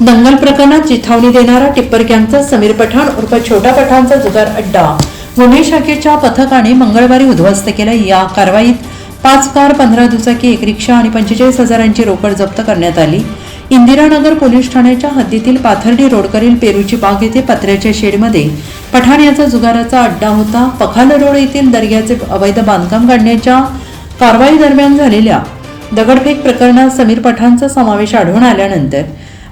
दंगल प्रकरणात चिथावणी देणारा टिप्पर गँगचा समीर पठाण उर्फ छोटा पठाणचा जुगार अड्डा. गुन्हे शाखेच्या पथकाने मंगळवारी उद्ध्वस्त केला या कारवाईत पाच कार पंधरा दुचाकी एक रिक्षा आणि पंचेचाळीस हजारांची रोकड जप्त करण्यात आली. इंदिरानगर पोलीस ठाण्याच्या हद्दीतील पाथर्डी रोडकरील पेरूची बाग येथे पत्र्याच्या शेडमध्ये पठाण याचा जुगाराचा अड्डा होता. पखाल रोड येथील दर्ग्याचे अवैध बांधकाम काढण्याच्या कारवाई दरम्यान झालेल्या दगडफेक प्रकरणात समीर पठाणचा समावेश आढळून आल्यानंतर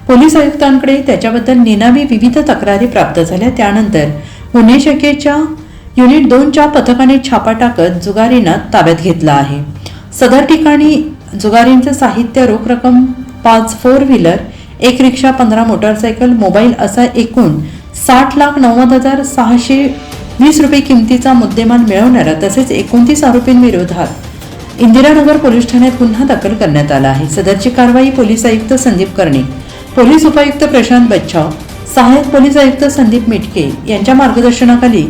पोलीस आयुक्तांकडे त्याच्याबद्दल निनावी विविध तक्रारी प्राप्त झाल्या. त्यानंतर गुन्हे शाखेच्या युनिट दोनच्या पथकाने छापा टाकत जुगारींना ताब्यात घेतला आहे. सदर ठिकाणी जुगारींचं साहित्य रोख रक्कम पाच फोर व्हीलर एक रिक्षा पंधरा मोटारसायकल मोबाईल असा एकूण साठ लाख नव्वद हजार सहाशे वीस रुपये किमतीचा मुद्देमाल मिळवणारा तसेच एकोणतीस आरोपींविरोधात इंदिरानगर पोलीस ठाण्यात गुन्हा दाखल करण्यात आला आहे. सदरची कारवाई पोलीस आयुक्त संदीप कर्णे पोलीस उपायुक्त प्रशांत बच्छाव सहाय्यक पोलीस आयुक्त संदीप मिटके यांच्या मार्गदर्शनाखाली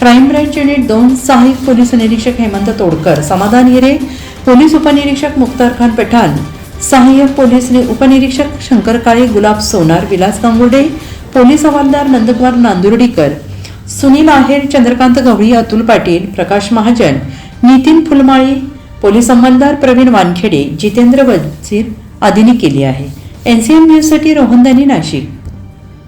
क्राईम ब्रँच युनिट दोन सहाय्यक पोलीस निरीक्षक हेमंत तोडकर समाधान हिरे पोलीस उपनिरीक्षक मुख्तार खान पठाण सहाय्यक पोलीस उपनिरीक्षक शंकर काळे गुलाब सोनार विलास गांगुर्डे पोलीस हवालदार नंदकुमार नांदुर्डीकर सुनील आहेर चंद्रकांत गवळी अतुल पाटील प्रकाश महाजन नितीन फुलमाळी पोलीस अंमलदार प्रवीण वानखेडे जितेंद्र वजीर आदींनी केली आहे. एनसीएन न्यूजसाठी रोहनदानी नाशिक.